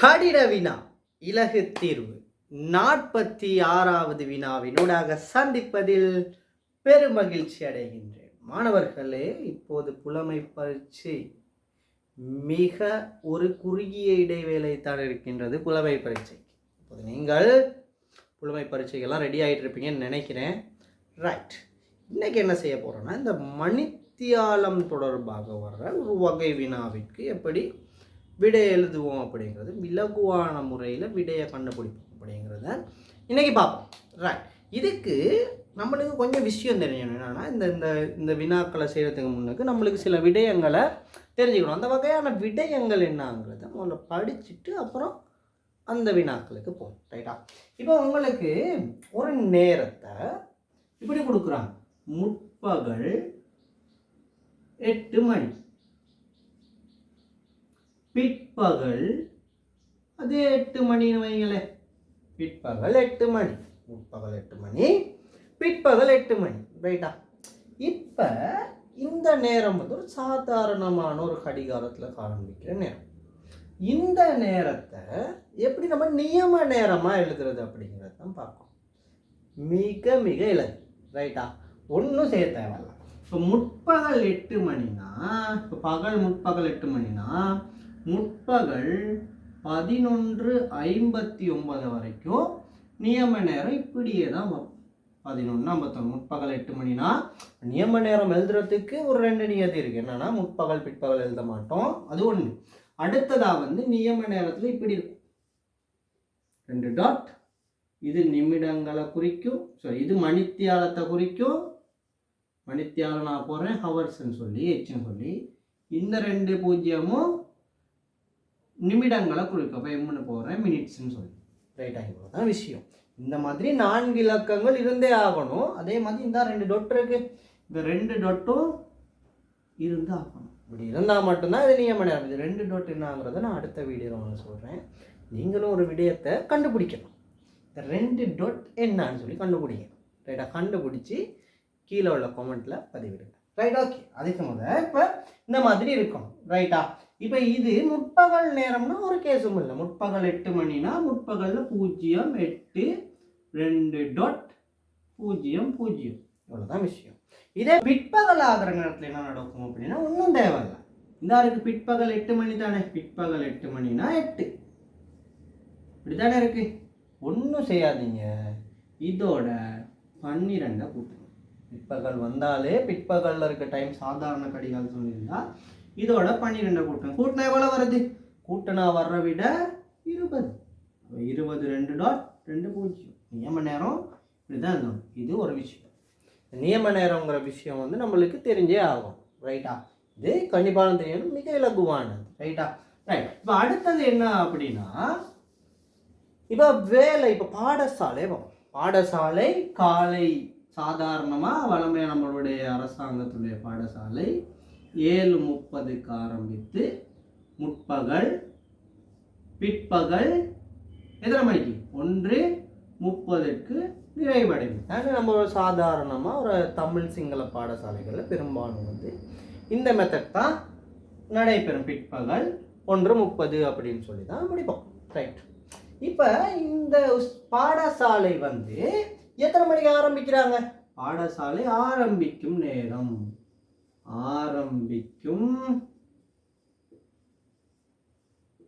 கடின வினா இலகு தீர்வு. நாற்பத்தி ஆறாவது வினாவினூடாக சந்திப்பதில் பெருமகிழ்ச்சி அடைகின்றேன். மாணவர்களே இப்போது புலமை பரீட்சை மிக ஒரு குறுகிய இடைவேளை தான் இருக்கின்றது புலமை பரீட்சை இப்போது நீங்கள் புலமை பரீட்சைக்கெல்லாம் ரெடி ஆகிட்டு இருப்பீங்கன்னு நினைக்கிறேன். ரைட் இன்னைக்கு என்ன செய்ய போகிறோன்னா இந்த மணித்தியாலம் தொடர்பாக வர்ற ஒரு வகை வினாவிற்கு எப்படி விடை எழுதுவோம் அப்படிங்கிறது இலகுவான முறையில் விடையை கண்டுபிடிப்போம் அப்படிங்கிறத இன்றைக்கி பார்ப்போம். ரைட் இதுக்கு நம்மளுக்கு கொஞ்சம் விஷயம் தெரியணும் என்னென்னா இந்த இந்த இந்த வினாக்களை செய்கிறதுக்கு முன்னுக்கு நம்மளுக்கு சில விடயங்களை தெரிஞ்சுக்கணும். அந்த வகையான விடயங்கள் என்னங்கிறத முதல்ல படிச்சுட்டு அப்புறம் அந்த வினாக்களுக்கு போகும் ரைட்டா இப்போ உங்களுக்கு ஒரு நேரத்தை இப்படி கொடுக்குறாங்க. முற்பகல் எட்டு மணி. பிற்பகல் அது எட்டு மணின்னு வைங்களேன் பிற்பகல் எட்டு மணி. முற்பகல் எட்டு மணி. பிற்பகல் எட்டு மணி. ரைட்டா? இப்போ இந்த நேரம் வந்து ஒரு சாதாரணமான ஒரு கடிகாரத்தில் காண்பிக்கிற நேரம். இந்த நேரத்தை எப்படி நம்ம நியம நேரமாக எழுதுறது அப்படிங்கிறத தான் பார்க்கணும். மிக மிக இலகு ரைட்டா? ஒன்றும் செய்ய தேவையில்ல. இப்போ முற்பகல் எட்டு மணினா இப்போ பகல் முற்பகல் எட்டு மணினா முற்பகல் பதினொன்று ஐம்பத்தி ஒன்பது வரைக்கும் நியம நேரம் இப்படியே தான் வரும். பதினொன்று ஐம்பத்தொன்று முற்பகல் எட்டு மணினா? நியம நேரம் எழுதுறதுக்கு ஒரு ரெண்டு நியதி இருக்குது என்னன்னா முற்பகல் பிற்பகல் எழுத மாட்டோம். அது ஒன்று அடுத்ததாக வந்து நியம நேரத்தில் இப்படி இருக்கும். ரெண்டு டாட் இது நிமிடங்களை குறிக்கும். ஸோ இது மணித்தியாலத்தை குறிக்கும். மணித்தியாலம் நான் போகிறேன் ஹவர்ஸ்ன்னு சொல்லி எச்சுன்னு சொல்லி. இந்த ரெண்டு பூஜ்ஜியமும் நிமிடங்களை குறிக்கும் அப்போ எம்னு போடுறேன் மினிட்ஸ்னு சொல்லி. ரைட் இவ்வளோ தான் விஷயம். இந்த மாதிரி நான்கு இலக்கங்கள் இருந்தே ஆகணும். அதே மாதிரி இந்த ரெண்டு டொட் இருக்கு. இந்த ரெண்டு டொட்டும் இருந்து ஆகணும். இப்படி இருந்தால் மட்டும்தான் இது நியம நேரம் இது ரெண்டு டொட் என்னங்கிறத நான் அடுத்த வீடியோவில் ஒன்று சொல்கிறேன் நீங்களும் ஒரு விடயத்தை கண்டுபிடிக்கணும். இந்த ரெண்டு டொட் என்னன்னு சொல்லி கண்டுபிடிக்கணும் ரைட்டா கண்டுபிடிச்சி கீழே உள்ள கமெண்ட்டில் பதிவிடுங்க. ரைட் ஓகே அதுக்கு முதல்ல இப்போ இந்த மாதிரி இருக்கும் ரைட்டா இப்போ இது முற்பகல் நேரம்னா ஒரு கேஸும் இல்லை. முற்பகல் எட்டு மணினா முற்பகலில் பூஜ்ஜியம் எட்டு ரெண்டு டாட் பூஜ்ஜியம் பூஜ்ஜியம். இவ்வளோதான் விஷயம். இதே பிற்பகல் ஆகிற நேரத்தில் என்ன நடக்கும் அப்படின்னா ஒன்றும் தேவையில்ல. இந்த இருக்கு பிற்பகல் எட்டு மணி தானே? பிற்பகல் எட்டு மணினா எட்டு. இப்படிதானே இருக்கு? ஒன்றும் செய்யாதீங்க. இதோட பன்னிரெண்டை கூட்டணும் பிற்பகல் வந்தாலே பிற்பகலில் இருக்க டைம் சாதாரண கடிகால் சொல்லியிருந்தால் இதோட பன்னிரெண்டை கூட்டணும். கூட்டினா எவ்வளோ வருது? கூட்டினா வர்ற விட இருபது. இருபது ரெண்டு டாட் ரெண்டு பூஜ்ஜியம். நியம நேரம் இப்படிதான் இருந்தோம் இது ஒரு விஷயம். நியம நேரங்கிற விஷயம் வந்து நம்மளுக்கு தெரிஞ்சே ஆகும். ரைட்டா இது கண்டிப்பாக தெரியணும். மிக இலகுவானது. ரைட்டா ரைட் இப்போ அடுத்தது என்ன அப்படின்னா இப்போ வேலை இப்போ பாடசாலை பாடசாலை காலை சாதாரணமாக வளமையாக நம்மளுடைய அரசாங்கத்துடைய பாடசாலை ஏழு முப்பதுக்கு ஆரம்பித்து முற்பகல் பிற்பகல் எத்தனை மணிக்கு? ஒன்று முப்பதுக்கு நிறைவடையும். அது நம்ம சாதாரணமாக ஒரு தமிழ் சிங்கள பாடசாலைகளில் பெரும்பாலும் வந்து இந்த மெத்தட் தான் நடைபெறும். பிற்பகல் ஒன்று முப்பது அப்படின்னு சொல்லி தான் முடிப்போம். ரைட் இப்போ இந்த பாடசாலை வந்து எத்தனை மணிக்கு ஆரம்பிக்கிறாங்க? பாடசாலை ஆரம்பிக்கும் நேரம். ஆரம்பிக்கும்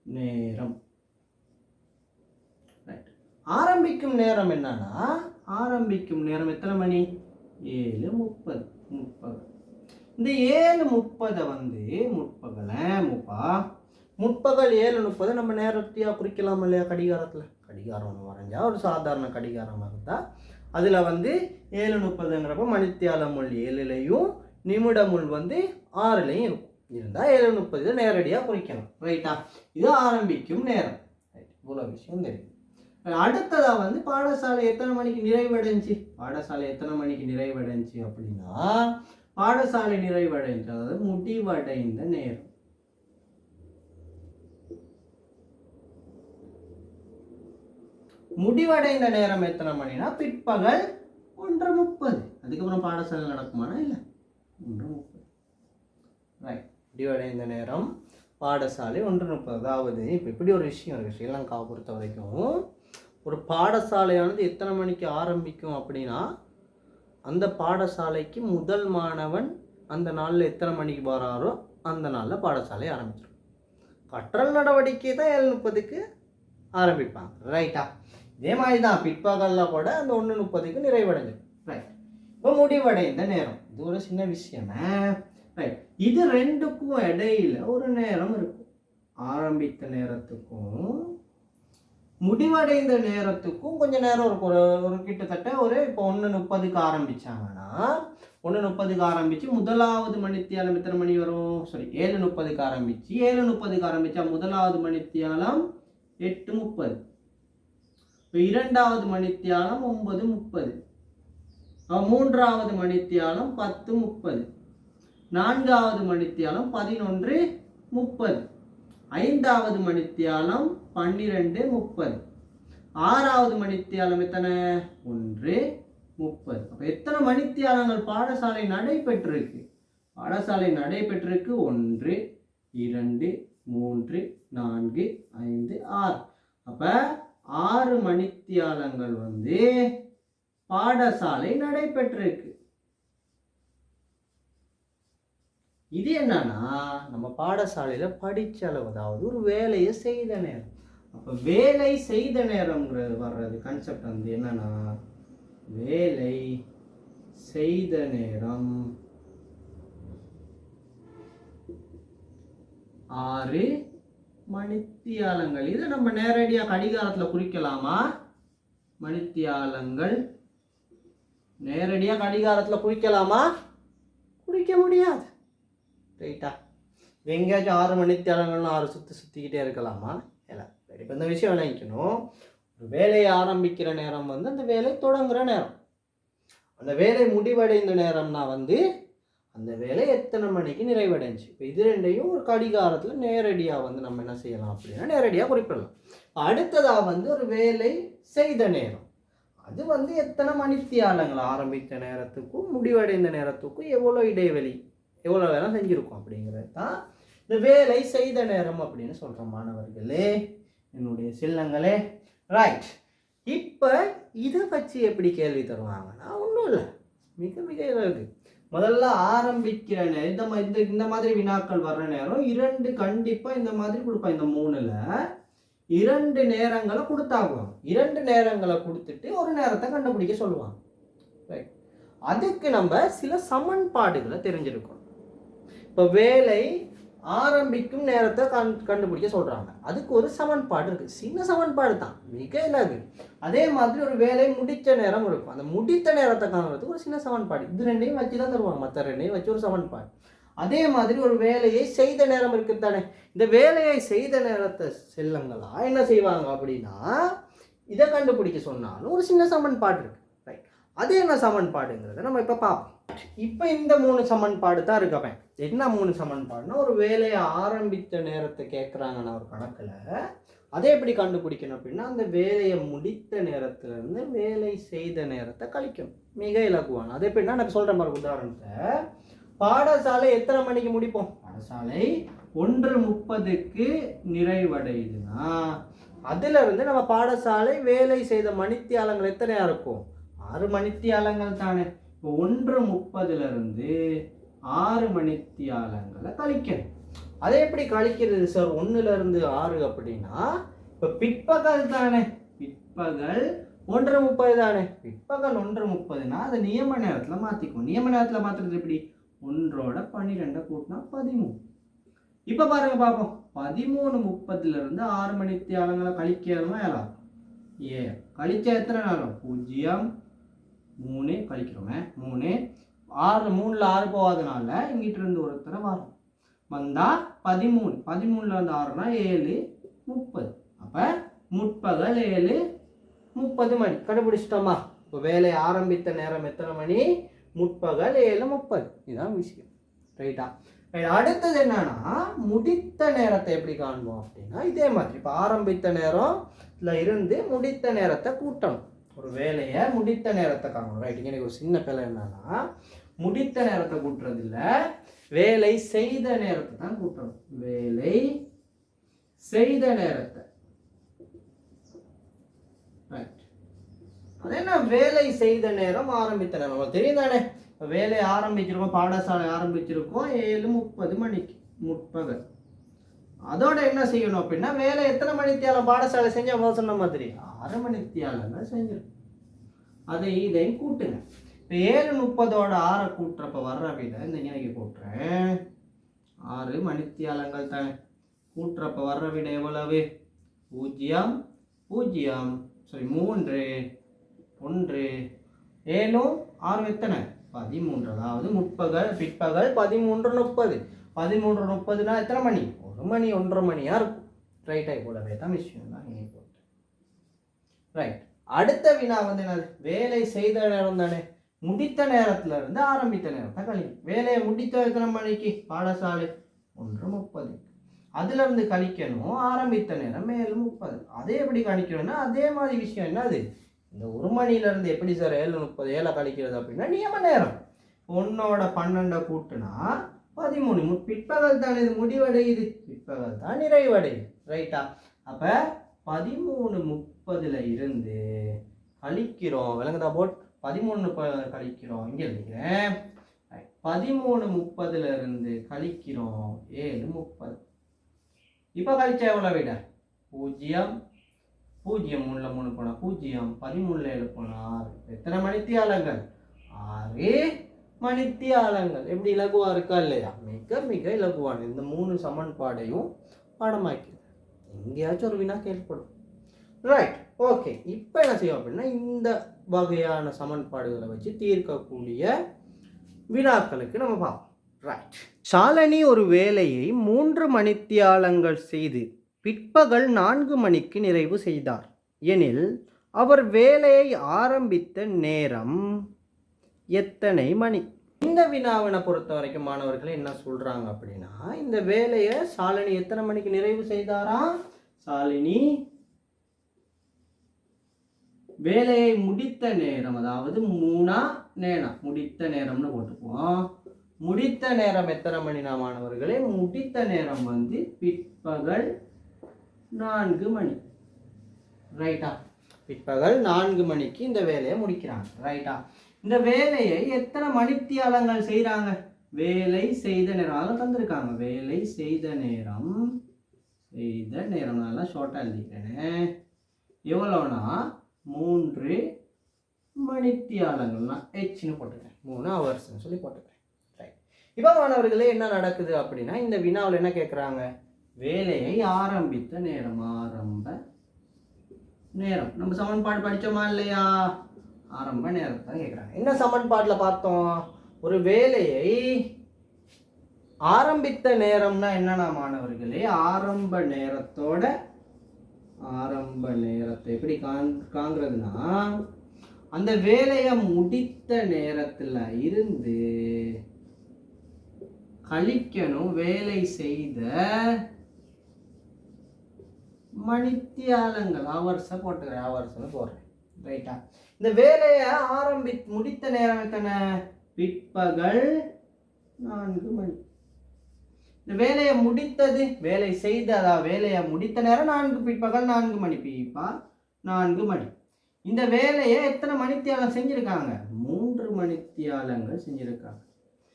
நேரம். ஆரம்பிக்கும் நேரம் என்னன்னா ஆரம்பிக்கும் நேரம் எத்தனை மணி? ஏழு முப்பது. முப்பது. இந்த ஏழு முப்பதை வந்து முற்பகலை முப்பா? முற்பகல் ஏழு முப்பது நம்ம நேரத்தையாக குறிக்கலாம் இல்லையா கடிகாரத்தில்? கடிகாரம் ஒன்று வரைஞ்சா ஒரு சாதாரண கடிகாரமாக இருந்தால் அதில் வந்து ஏழு முப்பதுங்கிறப்ப மணித்தியால மொழி ஏழுலையும் நிமிடமுள் வந்து ஆறுலையும் இருக்கும் இருந்தால் ஏழு முப்பது நேரடியாக குறிக்கணும் ரைட்டா இது ஆரம்பிக்கும் நேரம். ரைட் இவ்வளோ விஷயம் தெரியும். அடுத்ததாக வந்து பாடசாலை எத்தனை மணிக்கு நிறைவடைஞ்சு? பாடசாலை எத்தனை மணிக்கு நிறைவடைஞ்சு அப்படின்னா பாடசாலை நிறைவடைஞ்சு அதாவது முடிவடைந்த நேரம். முடிவடைந்த நேரம் எத்தனை மணினா பிற்பகல் ஒன்றரை முப்பது. அதுக்கப்புறம் பாடசாலை நடக்குமானா இல்லை? ஒன்று முப்பது ரைட் முடிவடைந்த நேரம் பாடசாலை ஒன்று முப்பது. அதாவது இப்போ இப்படி ஒரு விஷயம் இருக்குது ஸ்ரீலங்காவை பொறுத்த வரைக்கும் ஒரு பாடசாலையானது எத்தனை மணிக்கு ஆரம்பிக்கும் அப்படின்னா அந்த பாடசாலைக்கு முதல் மாணவன் அந்த நாளில் எத்தனை மணிக்கு வராரோ அந்த நாளில் பாடசாலை ஆரம்பிச்சிடும். கற்றல் நடவடிக்கை தான் ஏழு முப்பதுக்கு ஆரம்பிப்பாங்க. ரைட்டா இதே மாதிரி தான் பிற்பகலில் கூட அந்த ஒன்று முப்பதுக்கு நிறைவடைஞ்சிடும். ரைட் இப்போ முடிவடைந்த நேரம். இது ஒரு சின்ன விஷயமே. ரைட் இது ரெண்டுக்கும் இடையில ஒரு நேரம் இருக்கும். ஆரம்பித்த நேரத்துக்கும் முடிவடைந்த நேரத்துக்கும் கொஞ்சம் நேரம் இருக்கும். ஒரு ஒரு கிட்டத்தட்ட ஒரு இப்போ ஒன்று முப்பதுக்கு ஆரம்பிச்சாங்கன்னா ஒன்று முப்பதுக்கு ஆரம்பிச்சு முதலாவது மணித்தியாலம் எத்தனை மணி வரும்? சாரி ஏழு முப்பதுக்கு ஆரம்பிச்சு ஏழு முப்பதுக்கு ஆரம்பிச்சா முதலாவது மணித்தியாலம் எட்டு முப்பது. இப்போ இரண்டாவது மணித்தியாலம் ஒன்பது முப்பது. மூன்றாவது மணித்தியாலம் பத்து முப்பது. நான்காவது மணித்தியாலம் பதினொன்று முப்பது. ஐந்தாவது மணித்தியாலம் பன்னிரெண்டு முப்பது. ஆறாவது மணித்தியாலம் எத்தனை? ஒன்று முப்பது. அப்போ எத்தனை மணித்தியாலங்கள் பாடசாலை நடைபெற்றிருக்கு? பாடசாலை நடைபெற்றிருக்கு ஒன்று இரண்டு மூன்று நான்கு ஐந்து ஆறு. அப்போ ஆறு மணித்தியாலங்கள் வந்து பாடசாலை நடைபெற்றிருக்கு. இது என்னன்னா நம்ம பாடசாலையில படிச்ச அளவு அதாவது ஒரு வேலையை செய்த நேரம். அப்ப வேலை செய்த நேரம்ங்கிறது வர்றது கன்செப்ட் வந்து என்னன்னா வேலை செய்த நேரம் ஆறு மணித்தியாலங்கள். இதை நம்ம நேரடியாக கடிகாரத்தில் குறிக்கலாமா? மணித்தியாலங்கள் நேரடியாக கடிகாரத்தில் குளிக்கலாமா? குளிக்க முடியாது. ரைட்டா எங்கேயாச்சும் ஆறு மணித்தியாலங்கள்னு ஆறு சுற்றி சுற்றிக்கிட்டே இருக்கலாமா? இல்லை சரி இப்போ இந்த விஷயம் விளங்கிக்கணும். ஒரு வேலையை ஆரம்பிக்கிற நேரம் வந்து அந்த வேலை தொடங்குகிற நேரம். அந்த வேலை முடிவடைந்த நேரம்னா வந்து அந்த வேலை எத்தனை மணிக்கு நிறைவடைஞ்சு? இப்போ இது ரெண்டையும் ஒரு கடிகாரத்தில் நேரடியாக வந்து நம்ம என்ன செய்யலாம் அப்படின்னா நேரடியாக குறிப்பிடலாம். அடுத்ததாக வந்து ஒரு வேலை செய்த நேரம். அது வந்து எத்தனை மணித்தியாலங்கள் ஆரம்பித்த நேரத்துக்கும் முடிவடைந்த நேரத்துக்கும் எவ்வளோ இடைவெளி எவ்வளோ வேலை செஞ்சுருக்கோம் அப்படிங்கிறது தான் இந்த வேலை செய்த நேரம் அப்படின்னு சொல்கிற மாணவர்களே. என்னுடைய செல்லங்களே ரைட் இப்போ இதை வச்சு எப்படி கேள்வி தருவாங்கன்னா ஒன்றும் இல்லை. மிக மிக இருக்கு முதல்ல ஆரம்பிக்கிற நேரம் இந்த இந்த இந்த மாதிரி வினாக்கள் வர்ற நேரம் இரண்டு கண்டிப்பாக இந்த மாதிரி கொடுப்பேன் இந்த மூணில் இரண்டு நேரங்களை கொடுத்தாகுவாங்க இரண்டு நேரங்களை கொடுத்துட்டு ஒரு நேரத்தை கண்டுபிடிக்க சொல்லுவாங்க. ரைட் அதுக்கு நம்ம சில சமன்பாடுகளை தெரிஞ்சிருக்கணும். இப்போ வேலை ஆரம்பிக்கும் நேரத்தை கண் கண்டுபிடிக்க சொல்கிறாங்க அதுக்கு ஒரு சமன்பாடு இருக்குது சின்ன சமன்பாடு தான். மிக இலகு. அதே மாதிரி ஒரு வேலை முடித்த நேரம் இருக்கும். அந்த முடித்த நேரத்தை காணுறதுக்கு ஒரு சின்ன சமன்பாடு. இது ரெண்டையும் வச்சு தான் தருவாங்க. மற்ற ரெண்டையும் வச்சு ஒரு சமன்பாடு. அதே மாதிரி ஒரு வேலையை செய்த நேரம் இருக்குதானே இந்த வேலையை செய்த நேரத்தை செல்லங்களா? என்ன செய்வாங்க அப்படின்னா இதை கண்டுபிடிக்க சொன்னாலும் ஒரு சின்ன சமன்பாடு இருக்கு. ரைட் அது என்ன சமன்பாடுங்கிறத நம்ம இப்போ பார்ப்போம். இப்போ இந்த மூணு சமன்பாடு தான் இருக்கவன் என்ன மூணு சமன்பாடுனா ஒரு வேலையை ஆரம்பித்த நேரத்தை கேட்குறாங்கன்னா ஒரு கணக்கில். அதை எப்படி கண்டுபிடிக்கணும் அப்படின்னா அந்த வேலையை முடித்த நேரத்துலேருந்து வேலை செய்த நேரத்தை கழிக்கணும். மிக இலகுவான. அது எப்படின்னா நான் சொல்கிற மாதிரி உதாரணத்தை பாடசாலை எத்தனை மணிக்கு முடிப்போம்? பாடசாலை ஒன்று முப்பதுக்கு நிறைவடையுதுன்னா? அதுல இருந்து நம்ம பாடசாலை வேலை செய்த மணித்தியாலங்கள் எத்தனையா இருக்கும்? ஆறு மணித்தியாலங்கள் தானே. இப்போ ஒன்று முப்பதுல இருந்து ஆறு மணித்தியாலங்களை கழிக்கணும். அதை எப்படி கழிக்கிறது சார் ஒண்ணுல இருந்து ஆறு அப்படின்னா இப்போ பிற்பகல் தானே. பிற்பகல் ஒன்று முப்பது தானே. பிற்பகல் ஒன்று முப்பதுனா அதை நியம நேரத்தில் மாற்றிக்கும் நியம நேரத்தில் மாற்றுறது எப்படி? ஒன்றோட பன்னிரெண்டை கூட்டினா பதிமூணு. இப்போ பாருங்க பார்ப்போம் பதிமூணு முப்பதுல இருந்து ஆறு மணி தியாலங்களை கழிக்கிறதுனா ஏழா? ஏ கழிச்சா எத்தனை நேரம் பூஜ்ஜியம் மூணு கழிக்கிறோமே. மூணு. ஆறு மூணில் ஆறு போகாதனால இங்கிட்ட இருந்து ஒருத்தரை வரும்? வந்தால் பதிமூணு. பதிமூணுல இருந்து ஆறுனா ஏழு முப்பது. அப்போ முற்பகல் ஏழு முப்பது மணி. கண்டுபிடிச்சிட்டோமா? இப்போ வேலையை ஆரம்பித்த நேரம் எத்தனை மணி? முற்பகல் ஏழு முப்பது. இதுதான் விஷயம். ரைட்டா? ரைட் அடுத்தது என்னன்னா முடித்த நேரத்தை எப்படி காண்போம் அப்படின்னா இதே மாதிரி. இப்போ ஆரம்பித்த நேரம்ல இருந்து முடித்த நேரத்தை கூட்டணும். ஒரு வேலையை முடித்த நேரத்தை காணணும். ரைட் எனக்கு ஒரு சின்ன பிள்ளை என்னன்னா முடித்த நேரத்தை கூட்டுறதில்ல வேலை செய்த நேரத்தை தான் கூட்டணும். வேலை செய்த நேரத்தை அது என்ன வேலை செய்த நேரம் ஆரம்பித்த நேரம் உங்களுக்கு தெரியும் தானே வேலை ஆரம்பிச்சிருக்கோம் பாடசாலை ஆரம்பிச்சிருக்கோம் ஏழு முப்பது மணிக்கு முப்பது. அதோட என்ன செய்யணும் அப்படின்னா வேலை எத்தனை மணித்தியாலம் பாடசாலை செஞ்ச அவ்வளோ சொன்ன மாதிரி ஆறு மணித்தியாலம் செஞ்சிருக்கோம் அதை இதையும் கூட்டுங்க. இப்போ ஏழு முப்பதோட ஆறை கூட்டுறப்ப வர்ற விட இந்த இணைக்கு கூட்டுறேன். ஆறு மணித்தியாலங்கள் தானே கூட்டுறப்ப வர்ற விட எவ்வளவு? பூஜ்ஜியம் பூஜ்ஜியம் சாரி மூன்று. ஒன்று ஏழும் ஆறு எத்தனை? பதிமூன்று அதாவது முற்பகல் பிற்பகல் பதிமூன்று முப்பது. பதிமூன்று முப்பதுனா எத்தனை மணி? ஒரு மணி ஒன்றரை மணியாக இருக்கும். ரைட் ஆகி போடவே தான் விஷயம் தான் இங்கே போட்டு ரைட் அடுத்த வினா வந்து என்னது? வேலை செய்த நேரம் தானே. முடித்த நேரத்துல இருந்து ஆரம்பித்த நேரம் தான் கழிக்கும் வேலையை முடித்த எத்தனை மணிக்கு? பாடசாலை. ஒன்று முப்பது. அதுல இருந்து கழிக்கணும் ஆரம்பித்த நேரம் மேலும் முப்பது. அதே எப்படி கழிக்கணும்னா அதே மாதிரி விஷயம் என்னது? இந்த ஒரு மணிலேருந்து எப்படி சார் ஏழு முப்பது ஏழை கழிக்கிறது அப்படின்னா நியம நேரம். ஒன்னோட பன்னெண்டை கூட்டுனா பதிமூணு. மு- பிற்பகல் தான் இது முடிவடையுது. பிற்பகல் தான் நிறைவடையுது. ரைட்டா அப்போ பதிமூணு முப்பதுல இருந்து கழிக்கிறோம். விளங்குதா போட் பதிமூணு முப்பது கழிக்கிறோம். இங்கே எழுதிக்கிறேன் பதிமூணு முப்பதுல இருந்து கழிக்கிறோம். ஏழு முப்பது. இப்போ கழிச்சா எவ்வளோ விட? பூஜ்ஜியம் பூஜ்ஜியம் மூணுல மூணு போனால் பூஜ்ஜியம் பதிமூணில் ஏழு போனா ஆறு. எத்தனை மணித்தியாலங்கள்? ஆறு மணித்தியாலங்கள். எப்படி இலகுவாக இருக்கா இல்லையா? மிக மிக இலகுவான இந்த மூணு சமன்பாடையும் பாடமாக்கி எங்கேயாச்சும் ஒரு வினா கேள்விப்படும். ரைட் ஓகே இப்போ என்ன செய்வோம் அப்படின்னா இந்த வகையான சமன்பாடுகளை வச்சு தீர்க்கக்கூடிய வினாக்களுக்கு நம்ம பார்ப்போம். ரைட் சாலனி ஒரு வேலையை மூன்று மணித்தியாலங்கள் செய்து பிற்பகல் நான்கு மணிக்கு நிறைவு செய்தார். எனில் அவர் வேலையை ஆரம்பித்த நேரம் எத்தனை மணி? இந்த வினாவினை பொறுத்த வரைக்கும் மாணவர்கள் என்ன சொல்கிறாங்க அப்படின்னா இந்த வேலையை சாலினி எத்தனை மணிக்கு நிறைவு செய்தாரா? சாலினி வேலையை முடித்த நேரம் அதாவது மூணா நேரம் முடித்த நேரம்னு போட்டுக்குவோம். முடித்த நேரம் எத்தனை மணினா மாணவர்களே? முடித்த நேரம் வந்து பிற்பகல் நான்கு மணி. ரைட்டா பிற்பகல் நான்கு மணிக்கு இந்த வேலையை முடிக்கிறாங்க. ரைட்டா இந்த வேலையை எத்தனை மணித்தியாலங்கள் செய்கிறாங்க வேலை செய்த நேரம் அதெல்லாம் தந்திருக்காங்க. வேலை செய்த நேரம் செய்த நேரம். நல்லா ஷார்ட்டாக எழுதிக்கிறேன். எவ்வளோனா மூன்று மணித்தியாலங்கள்னா ஹெச்னு போட்டுக்கிறேன். மூணு ஹவர்ஸ்னு சொல்லி போட்டுக்கிறேன். ரைட் இப்போ மாணவர்களே என்ன நடக்குது அப்படின்னா இந்த வினாவில் என்ன கேட்குறாங்க வேலையை ஆரம்பித்த நேரம் ஆரம்ப நேரம். நம்ம சமன்பாடு படிச்சோமா இல்லையா? ஆரம்ப நேரத்தை கேட்குறாங்க என்ன சமன்பாட்டில் பார்த்தோம்? ஒரு வேலையை ஆரம்பித்த நேரம்னா என்னென்ன மாணவர்களே ஆரம்ப நேரத்தோட ஆரம்ப நேரத்தை எப்படி காண் காண்கிறதுனா அந்த வேலையை முடித்த நேரத்தில் இருந்து கழிக்கணும் வேலை செய்த மணித்தியாலங்கள் ஹவர்ஸை போட்டுக்கிறேன் ஹவர்ஸ்னு போடுறேன். ரைட்டா இந்த வேலையை ஆரம்பி முடித்த நேரம் எத்தனை? பிற்பகல் நான்கு மணி. இந்த வேலையை முடித்தது வேலை செய்ததா வேலையை முடித்த நேரம் நான்கு பிற்பகல் நான்கு மணி பிப்பா நான்கு மணி. இந்த வேலையை எத்தனை மணித்தியாலம் செஞ்சுருக்காங்க? மூன்று மணித்தியாலங்கள் செஞ்சுருக்காங்க.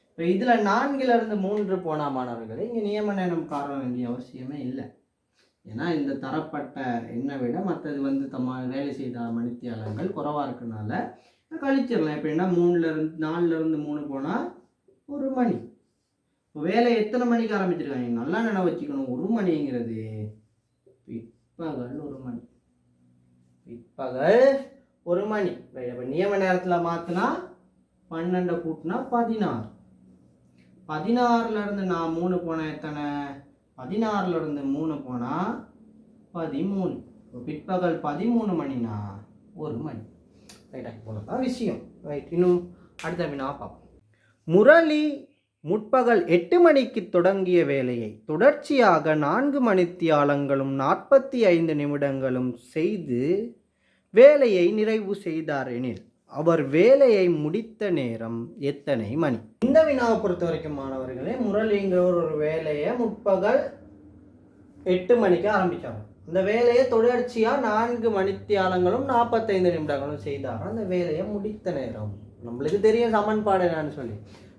இப்போ இதில் நான்கிலிருந்து மூன்று போனா மாணவர்களே இங்கே நியமனம் காரணம் காண வேண்டிய அவசியமே இல்லை. ஏன்னா இந்த தரப்பட்ட எண்ணை விட மற்றது வந்து தம்ம வேலை செய்த மணித்தியாலங்கள் குறைவாக இருக்கனால கழிச்சிடலாம் எப்படின்னா மூணுல இருந்து மூணு போனால் ஒரு மணி. இப்போ வேலை எத்தனை மணிக்கு ஆரம்பிச்சிருக்காங்க? நல்லா நினைவு வச்சுக்கணும். ஒரு மணிங்கிறது. பிற்பகல் ஒரு மணி. பிற்பகல் ஒரு மணி. இப்போ நியம நேரத்தில் மாற்றினா பன்னெண்டை கூட்டினா பதினாறு. பதினாறுலேருந்து நான் மூணு போனேன் எத்தனை? பதினாறுல இருந்து மூணு போனால் பதிமூணு. இப்போ பிற்பகல் பதிமூணு மணினா ஒரு மணி. ரைட்டா தான் விஷயம். ரைட் இன்னும் அடுத்த வினா பார்ப்போம். முரளி முற்பகல் எட்டு மணிக்கு தொடங்கிய வேலையை தொடர்ச்சியாக நான்கு மணித்தியாலங்களும் நாற்பத்தி ஐந்து நிமிடங்களும் செய்து வேலையை நிறைவு செய்தார் எனில் அவர் வேலையை முடித்த நேரம் எத்தனை மணி? இந்த வினாவை பொறுத்த வரைக்கும் மாணவர்களே முரளிங்கிற ஒரு வேலையை முற்பகல் எட்டு மணிக்கு ஆரம்பிச்சாங்க அந்த வேலையை தொடர்ச்சியாக நான்கு மணித்தியாலங்களும் நாற்பத்தைந்து நிமிடங்களும் செய்தார். அந்த வேலையை முடித்த நேரம். நம்மளுக்கு தெரியும் சமன்பாடு என்னன்னு சொல்லி.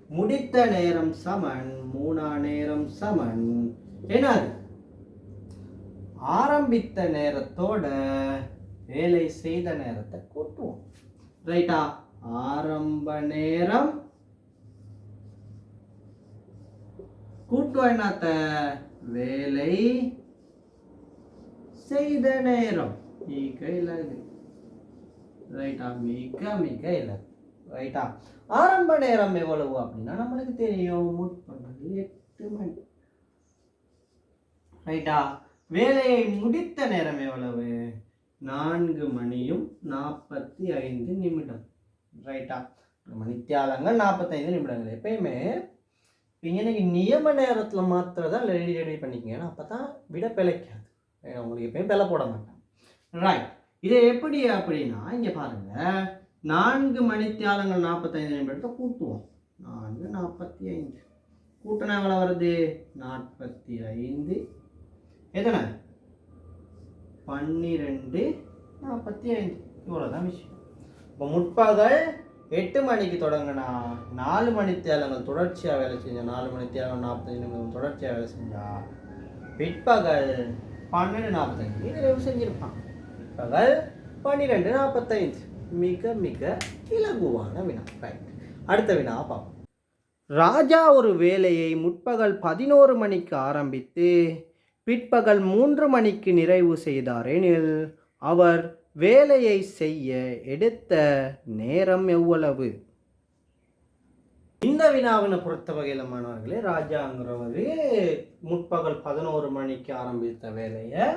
முடித்த நேரம் சமன் மூணா நேரம் சமன் என்னது? ஆரம்பித்த நேரத்தோட வேலை செய்த நேரத்தை கூட்டுவோம். ரைட்டா? ஆரம்ப நேரம். கூட்டுவா என்னத்த? வேலை செய்த நேரம். மிக இலகு. ரைட்டா? மிக மிக இலகு. ரைட்டா? ஆரம்ப நேரம் எவ்வளவு அப்படின்னா நம்மளுக்கு தெரியும். முற்பகல் எட்டு மணி. ரைட்டா? வேலையை முடித்த நேரம் எவ்வளவு? நான்கு மணியும் நாற்பத்தி ஐந்து நிமிடம். ரைட்டா மணித்தியாலங்கள் நாற்பத்தைந்து நிமிடங்கள். எப்பயுமே இப்போ நியம நேரத்தில் மாத்திரம் தான் ரெடி ரெடி பண்ணிக்கங்க. ஏன்னா அப்போ தான் விட பிழைக்காது. உங்களுக்கு எப்பயும் பிழை போட மாட்டேன் ரைட் இது எப்படி அப்படின்னா இங்கே பாருங்க. நான்கு மணித்தியாலங்கள் நாற்பத்தைந்து நிமிடத்தை கூட்டுவோம். நான்கு நாற்பத்தி ஐந்து. கூட்டினா எவ்வளோ வருது? நாற்பத்தி ஐந்து. எத்தனை? பன்னிரெண்டு நாற்பத்தி ஐந்து. இவ்வளோதான் விஷயம். இப்போ முற்பகல் எட்டு மணிக்கு தொடங்கினா நாலு மணி தேலங்கள் தொடர்ச்சியாக வேலை செஞ்சா நாலு மணி தேலங்கள் நாற்பத்தஞ்சு நிமிடம் தொடர்ச்சியாக வேலை செஞ்சா பிற்பகல் பன்னெண்டு நாற்பத்தஞ்சு நிறைவு செஞ்சிருப்பான். பிற்பகல் பன்னிரெண்டு நாற்பத்தைந்து மிக மிக இலகுவான வினா. ரைட் அடுத்த வினா பார்ப்போம். ராஜா ஒரு வேலையை முற்பகல் பதினோரு மணிக்கு ஆரம்பித்து பிற்பகல் மூன்று மணிக்கு நிறைவு செய்தாரெனில். அவர் வேலையை செய்ய எடுத்த நேரம் எவ்வளவு? இந்த வினாவினை பொறுத்த வகையில் மாணவர்களே ராஜாங்கிறவர் முற்பகல் பதினோரு மணிக்கு ஆரம்பித்த வேலையை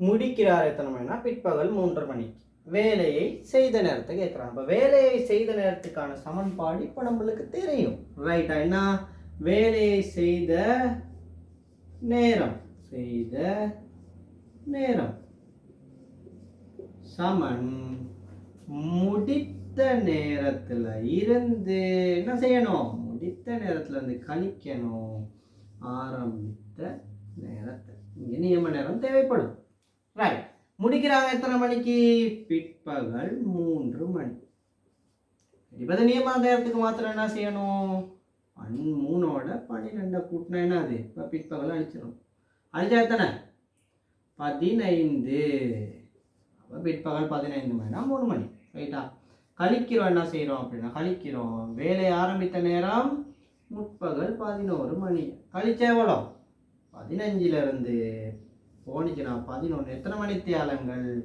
முடிக்கிறார் எத்தனை மணினா பிற்பகல் மூன்று மணிக்கு. வேலையை செய்த நேரத்தை கேட்குறாங்க இப்போ வேலையை செய்த நேரத்துக்கான சமன்பாடு இப்போ நம்மளுக்கு தெரியும். ரைட்டா என்ன? வேலையை செய்த நேரம். செய்த நேரம். சமன் முடித்த நேரத்தில் இருந்து என்ன செய்யணும்? முடித்த நேரத்தில் இருந்து கழிக்கணும் ஆரம்பித்த நேரத்தை. இங்கே நியம நேரம் தேவைப்படும். ரைட் முடிக்கிறாங்க எத்தனை மணிக்கு? பிற்பகல் மூன்று மணி. இப்போ நியம நேரத்துக்கு மாத்திரம் என்ன செய்யணும்? பன் மூணோட பன்னிரெண்டை கூட்டினா என்ன அது இப்போ பிற்பகல் அழிச்சிடும் அழிச்சா எத்தனை? பதினைந்து. அப்போ பிற்பகல் பதினைந்து மணினா மூணு மணி. ரைட்டா கழிக்கிறோம் என்ன செய்கிறோம் அப்படின்னா கழிக்கிறோம். வேலை ஆரம்பித்த நேரம் முற்பகல் பதினோரு மணி. கழிச்ச எவ்வளோ? பதினஞ்சிலிருந்து. போனிச்சுனா பதினொன்று எத்தனை மணி தியாலங்கள்?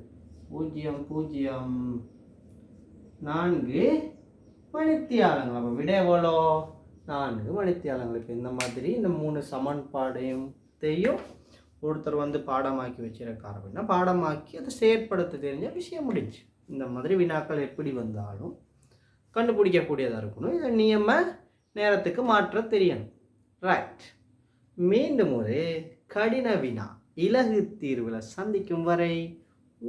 பூஜ்ஜியம் பூஜ்ஜியம். நான்கு மணித்தியாலங்கள் அப்போ விட எவ்வளோ? நான்கு மணித்தியாலங்களுக்கு இந்த மாதிரி இந்த மூணு சமன்பாடையும் ஒருத்தர் வந்து பாடமாக்கி வச்சிருக்கார் அப்படின்னா பாடமாக்கி அதை செயற்படுத்த தெரிஞ்ச விஷயம் முடிஞ்சு. இந்த மாதிரி வினாக்கள் எப்படி வந்தாலும் கண்டுபிடிக்கக்கூடியதாக இருக்கணும். இதை நியம நேரத்துக்கு மாற்ற தெரியணும். ரைட் மீண்டும் ஒரு கடின வினா இலகு தீர்வில் சந்திக்கும் வரை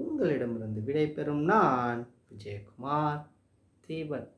உங்களிடமிருந்து விடைபெறும் நான் விஜயகுமார் தீபன்.